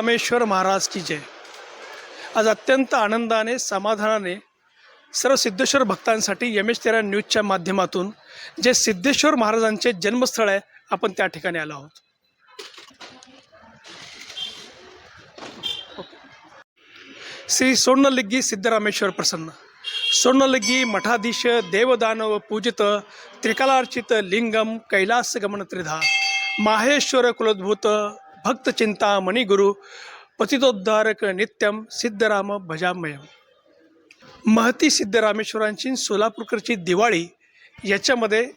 सिद्धरामेश्वर महाराज की जय. आज अत्यंत आनंदाने समाधानाने सर्व सिद्धेश्वर भक्तांसाठी एम तेरा न्यूजच्या माध्यमातून जे सिद्धेश्वर महाराजांचे जन्मस्थळ आहे आपण त्या ठिकाणी आलो आहोत. श्री सोनलिग्गी सिद्धरामेश्वर प्रसन्न. सोनलिग्गी मठाधीश देवदानव पूजित त्रिकलार्चित लिंगम कैलास गमन त्रिधा. माहेश्वर कुलद्भूत भक्तचिंता मणिगुरु पतितोद्धारक नित्यम सिद्धराम भजामयम महती सिद्धरामेश्वरांची सोलापूरकरची दिवाळी याच्यामध्ये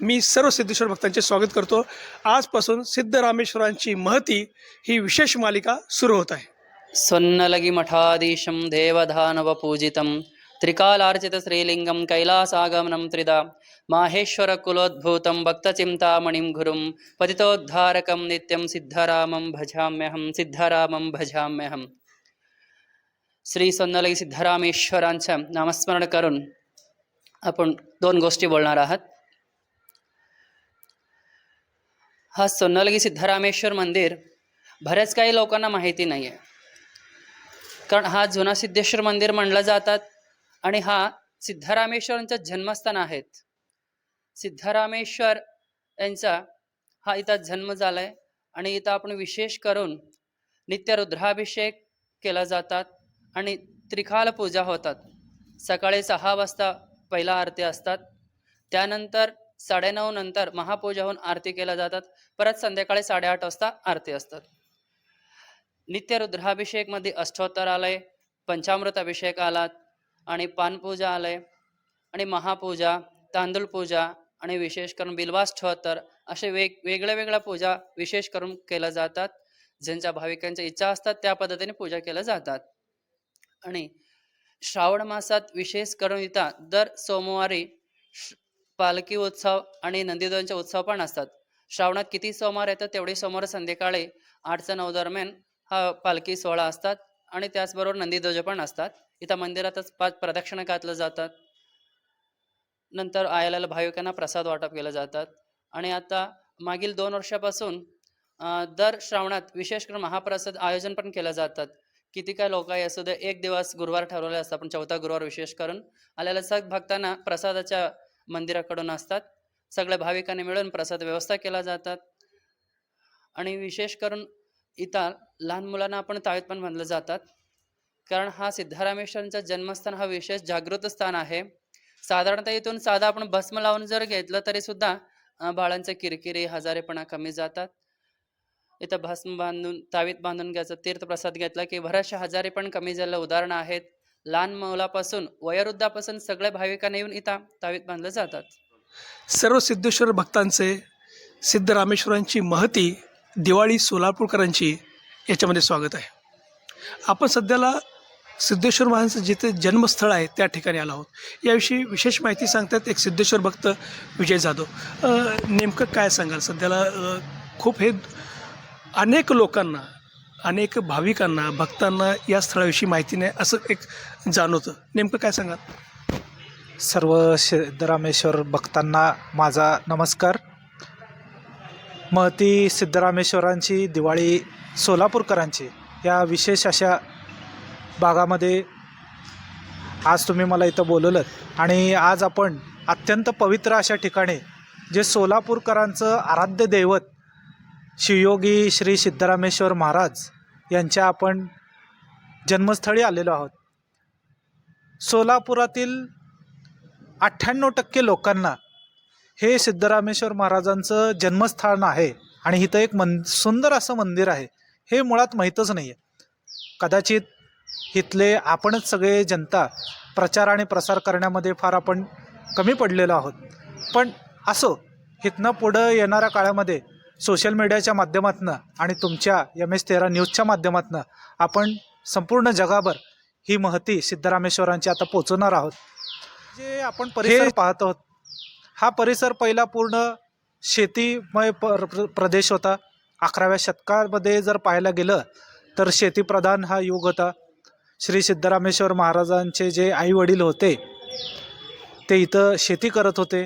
मी सर्व सिद्धेश्वर भक्तांचे स्वागत करतो. आजपासून सिद्धरामेश्वरांची महती ही विशेष मालिका सुरू होत आहे. स्वन्नलगि मठाधीशं देवधानवपूजितं त्रिकालार्चितश्रीलिङ्गं कैलासागमनं त्रिदा माहेश्वरकुलोद्भूतं भक्तचिन्तामणिं गुरुं। पतितोद्धारकं नित्यं सिद्धरामं भजाम्यहं सिद्धरामं भजाम्यहं। श्री सोन्नलगी सिद्धरामेश्वरांचं नामस्मरण करून आपण दोन गोष्टी बोलणार आहात। हा सोन्नलगी सिद्धरामेश्वर मंदिर बऱ्याच काही लोकांना माहिती नाही आहे कारण हा जुना सिद्धेश्वर मंदिर म्हणलं जातात आणि हा सिद्धरामेश्वरांचं जन्मस्थान आहेत. सिद्धरामेश्वर यांचा हा इथं जन्म झाला आहे आणि इथं आपण विशेष करून नित्य रुद्राभिषेक केला जातात आणि त्रिकाल पूजा होतात. सकाळी सहा वाजता पहिला आरती असतात. त्यानंतर साडेनऊ नंतर महापूजा होऊन आरती केल्या जातात. परत संध्याकाळी साडेआठ वाजता आरती असतात. नित्य रुद्राभिषेकमध्ये अष्टोत्तर आलंय पंचामृत अभिषेक आलात आणि पानपूजा आलंय आणि महापूजा तांदूळ पूजा आणि विशेष करून बिल्वाष्टोत्तर असे वेग वेगळ्या वेगळ्या पूजा विशेष करून केल्या जातात. ज्यांच्या भाविकांच्या इच्छा असतात त्या पद्धतीने पूजा केल्या जातात. आणि श्रावण मासात विशेष करून इथं दर सोमवारी श- पालखी उत्सव आणि नंदीध्वजचे उत्सव पण असतात. श्रावणात किती सोमवार येतात तेवढे सोमवार संध्याकाळी आठच्या नऊ दरम्यान हा पालखी सोहळा असतात आणि त्याचबरोबर नंदीध्वज पण असतात. इथं मंदिरातच पाच प्रदक्षिणा घातलं जातात. नंतर आलेल्या भाविकांना प्रसाद वाटप केलं जातात. आणि आता मागील दोन वर्षापासून दर श्रावणात विशेष करून महाप्रसाद आयोजन पण केलं जातात. किती काय लोक आहे असू दे एक दिवस गुरुवार ठरवले असतात पण चौथा गुरुवार विशेष करून आलेल्या सग भक्तांना प्रसादाच्या मंदिराकडून असतात. सगळ्या भाविकांनी मिळून प्रसाद व्यवस्था केला जातात. आणि विशेष करून इथं लहान मुलांना आपण तावेत पण बांधलं जातात. कारण हा सिद्धरामेश्वरांचा जन्मस्थान हा विशेष जागृत स्थान आहे. साधारणतः इथून साधा आपण भस्म लावून जर घेतलं तरी सुद्धा बाळांचे किरकिरी हजारेपणा कमी जातात. इथं भस्म बांधून तावीत बांधून घ्यायचं तीर्थप्रसाद घेतला की बऱ्याचशा हजारे पण कमी झालेलं उदाहरणं आहेत. लहान मुलापासून वयोवृद्धापासून सगळ्या भाविकांना येऊन इथं तावीत बांधलं जातात. सर्व सिद्धेश्वर भक्तांचे सिद्धरामेश्वरांची महती दिवाळी सोलापूरकरांची याच्यामध्ये स्वागत आहे. आपण सध्याला सिद्धेश्वर महाराजांचं जिथे जन्मस्थळ आहे त्या ठिकाणी आलो आहोत. याविषयी विशेष माहिती सांगतात एक सिद्धेश्वर भक्त विजय जाधव. नेमकं काय सांगाल? सध्याला खूप हे अनेक लोकांना अनेक भाविकांना भक्तांना या स्थळाविषयी माहिती नाही असं एक जाणवतं. नेमकं काय सांगाल? सर्व सिद्धरामेश्वर भक्तांना माझा नमस्कार. महती सिद्धरामेश्वरांची दिवाळी सोलापूरकरांची. या विशेष अशा भागामध्ये आज तुम्ही मला इथं बोलवलं. आणि आज आपण अत्यंत पवित्र अशा ठिकाणी जे सोलापूरकरांचं आराध्य दैवत शिवयोगी श्री सिद्धरामेश्वर महाराज यांच्या आपण जन्मस्थळी आलेलो आहोत. सोलापुरातील अठ्ठ्याण्णव टक्के लोकांना हे सिद्धरामेश्वर महाराजांचं जन्मस्थान आहे आणि इथं एक मन सुंदर असं मंदिर आहे. हे मुळात माहीतच नाही आहे कदाचित इथले आपणच सगळे जनता प्रचार आणि प्रसार करण्यामध्ये फार आपण कमी पडलेलो आहोत. पण असो इथनं पुढं येणाऱ्या काळामध्ये सोशल मीडियाच्या माध्यमातून आणि तुमच्या एम एस तेरा न्यूजच्या माध्यमातून आपण संपूर्ण जगाभर ही महती सिद्धरामेश्वरांची आता पोचवणार आहोत. जे आपण परिसर पाहत आहोत हा परिसर पहिला पूर्ण शेतीमय पर प्र- प्रदेश होता. अकराव्या शतकामध्ये जर पाहायला गेलं तर शेतीप्रधान हा युग होता. श्री सिद्धरामेश्वर महाराजांचे जे आई वडील होते ते इथं शेती करत होते.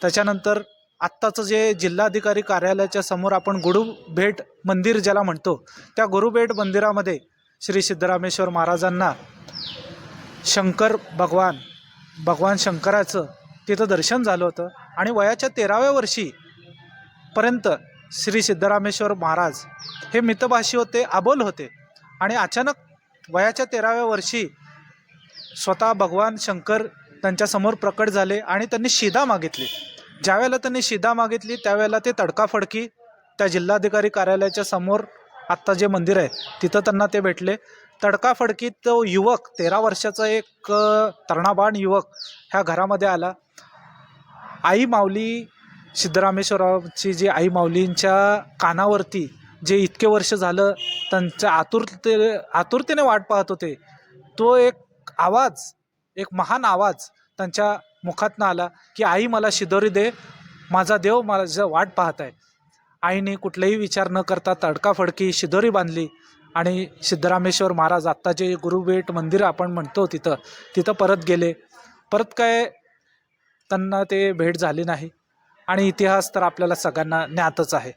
त्याच्यानंतर आत्ताचं जे जिल्हाधिकारी कार्यालयाच्या समोर आपण गुरुभेट मंदिर ज्याला म्हणतो त्या गुरुभेट मंदिरामध्ये श्री सिद्धरामेश्वर महाराजांना शंकर भगवान भगवान शंकराचं तिथं दर्शन झालं होतं. आणि वयाच्या तेराव्या वर्षी पर्यंत श्री सिद्धरामेश्वर महाराज हे मितभाषी होते अबोल होते. आणि अचानक वयाच्या तेराव्या वर्षी स्वतः भगवान शंकर त्यांच्यासमोर प्रकट झाले आणि त्यांनी शिदा मागितली. ज्यावेळेला त्यांनी शिदा मागितली त्यावेळेला ते तडकाफडकी त्या जिल्हाधिकारी कार्यालयाच्या समोर आत्ता जे मंदिर आहे तिथं त्यांना ते भेटले. तडकाफडकीत तो युवक तेरा वर्षाचा एक अ, युवक ह्या घरामध्ये आला. आई माऊली सिद्धरामेश्वराची जी आई माऊलींच्या कानावरती जे इतके वर्ष झालं त्यांच्या आतुरते आतुरतेने वाट पाहत होते तो एक आवाज एक महान आवाज त्यांच्या मुखातनं आला की आई मला शिदोरी दे. माझा देव माझं वाट पाहत आहे. आईने कुठलाही विचार न करता तडकाफडकी शिदोरी बांधली आणि सिद्धरामेश्वर महाराज आत्ता जे गुरुबेट मंदिर आपण म्हणतो तिथं तिथं परत गेले. परत काय त्यांना ते भेट झाली नाही आणि इतिहास तर आपल्याला सगळ्यांना ज्ञातच आहे.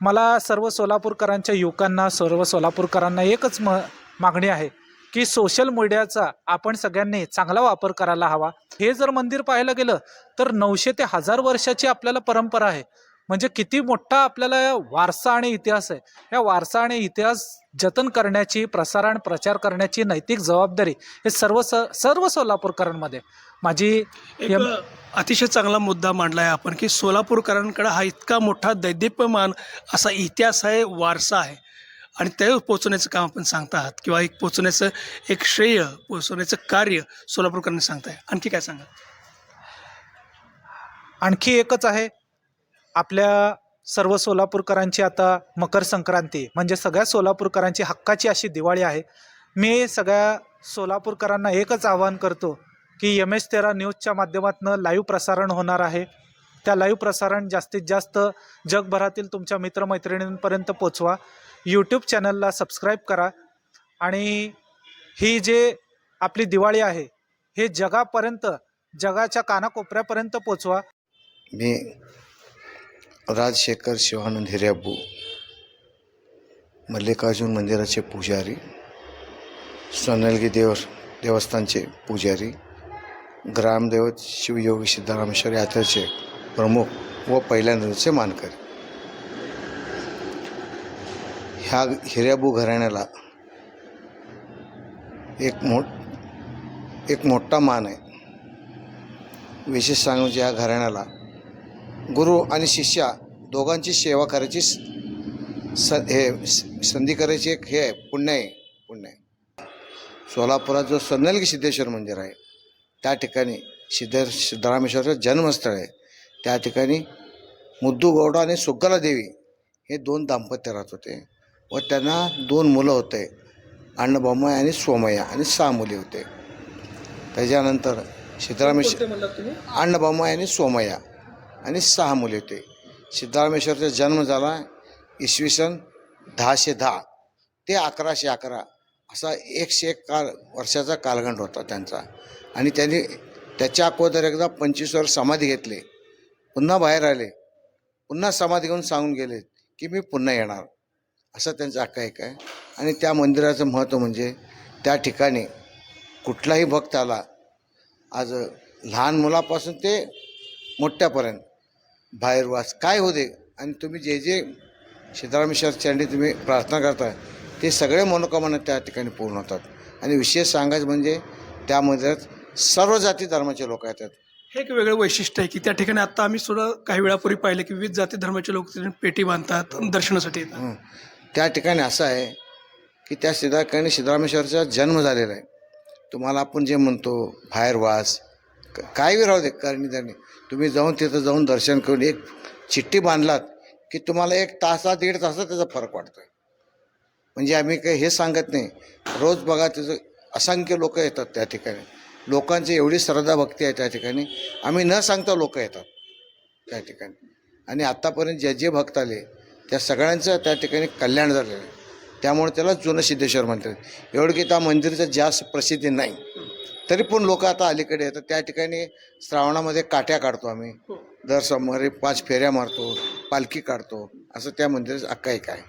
मला सर्व सोलापूरकरांच्या युवकांना सर्व सोलापूरकरांना एकच म मागणी आहे की सोशल मीडियाचा आपण सगळ्यांनी चांगला वापर करायला हवा. हे जर मंदिर पाहायला गेलं तर नऊशे ते हजार वर्षाची आपल्याला परंपरा आहे. म्हणजे किती मोठा आपल्याला वारसा आणि इतिहास आहे. या वारसा आणि इतिहास जतन करण्याची प्रसारण प्रचार करण्याची नैतिक जबाबदारी हे सर्व स सर्व सोलापूरकरांमध्ये माझी अतिशय चांगला मुद्दा मांडला आहे आपण की सोलापूरकरांकडे हा इतका मोठा दैदिप्यमान असा इतिहास आहे वारसा आहे. आणि ते पोचवण्याचं काम आपण सांगता आहात किंवा एक पोचवण्याचं एक श्रेय पोचवण्याचं कार्य सोलापूरकरांनी सांगताय. आणखी काय सांगा आणखी एकच आहे आपल्या सर्व सोलापूरकरांची आता मकर संक्रांती म्हणजे सगळ्या सोलापूरकरांची हक्काची अशी दिवाळी आहे. मी सगळ्या सोलापूरकरांना एकच आवाहन करतो की एम एस तेरा न्यूजच्या माध्यमातून लाईव्ह प्रसारण होणार आहे. त्या लाईव्ह प्रसारण जास्तीत जास्त जगभरातील तुमच्या मित्रमैत्रिणींपर्यंत पोचवा. यूट्यूब चॅनलला सबस्क्राईब करा आणि ही जे आपली दिवाळी आहे हे जगापर्यंत जगाच्या कानाकोपऱ्यापर्यंत पोचवा. मी राजशेखर शिवानंद हिर्याबू मल्लिकार्जुन मंदिराचे पुजारी सोनलगी देव देवस्थानचे पुजारी ग्रामदेवत शिवयोगी सिद्धरामेश्वर यात्रेचे प्रमुख व पहिल्यांदाचे मानकरी. ह्या हिर्याबू घराण्याला एक मो एक मोठा मान आहे. विशेष सांगून म्हणजे या घराण्याला गुरु आणि शिष्या दोघांची सेवा करायची स हे संधी करायची एक हे आहे पुण्य आहे पुण्य आहे. सोलापुरात जो सन्नलगी सिद्धेश्वर मंदिर आहे त्या ठिकाणी सिद्ध सिद्धरामेश्वरचं जन्मस्थळ आहे. त्या ठिकाणी मुद्दू गौडा आणि सुग्गला देवी हे दोन दाम्पत्य राहत होते व त्यांना दोन मुलं होते अण्णबॉम्माय आणि सोमय्या आणि सहा मुली होते. त्याच्यानंतर सिद्धरामेश्वर तुम्ही? अण्णबामाई आणि सोमय्या. आणि सहा मुले होते. सिद्धरामेश्वरचा जन्म झाला इसवी सन दहाशे दहा. ते अकराशे अकरा. असा एकशे एक काळ वर्षाचा कालखंड होता त्यांचा. आणि त्यांनी त्याच्या अगोदर एकदा पंचवीसवर समाधी घेतली. पुन्हा बाहेर आले. पुन्हा समाधी घेऊन सांगून गेले की मी पुन्हा येणार. असं त्यांचं एक आहे. आणि त्या मंदिराचं महत्त्व म्हणजे त्या ठिकाणी कुठलाही भक्त आला. आज लहान मुलापासून ते मोठ्यापर्यंत बाहेरवास काय होते आणि तुम्ही जे जे सिद्धरामेश्वर चंडी तुम्ही प्रार्थना करताय ते सगळे मनोकामना त्या ठिकाणी पूर्ण होतात. आणि विशेष सांगायचं म्हणजे त्या मंदिरात सर्व जाती धर्माचे लोक येतात. हे एक वेगळं वैशिष्ट्य आहे की त्या ठिकाणी आता आम्ही सुद्धा काही वेळापूर्वी पाहिलं की विविध जाती धर्माचे लोक तिथे पेटी बांधतात दर्शनासाठी येतात. हं. त्या ठिकाणी असं आहे की त्या सिद्धाकाणी सिद्धरामेश्वरचा जन्म झालेला आहे. तुम्हाला आपण जे म्हणतो बाहेरवास क- काय बी राहू दे करणी तुम्ही जाऊन तिथं जाऊन दर्शन करून एक चिठ्ठी बांधलात की तुम्हाला एक तासा दीड तासात त्याचा फरक वाटतो म्हणजे आम्ही काही हे सांगत नाही. रोज बघा तिथं असंख्य लोक येतात त्या ठिकाणी. लोकांची एवढी श्रद्धा भक्ती आहे त्या ठिकाणी. आम्ही न सांगता लोक येतात त्या ठिकाणी. आणि आत्तापर्यंत जे जे भक्त आले त्या सगळ्यांचं त्या ठिकाणी कल्याण झालेलं आहे. त्यामुळे त्याला जुनं सिद्धेश्वर म्हणतात. एवढं की त्या मंदिराचं जास्त प्रसिद्धी नाही. तरी पण लोक आता अलीकडे येतात त्या ठिकाणी श्रावणामध्ये काट्या काढतो आम्ही. दर सोमवारी पाच फेऱ्या मारतो पालखी काढतो. असं त्या मंदिराचं अक्काईक आहे.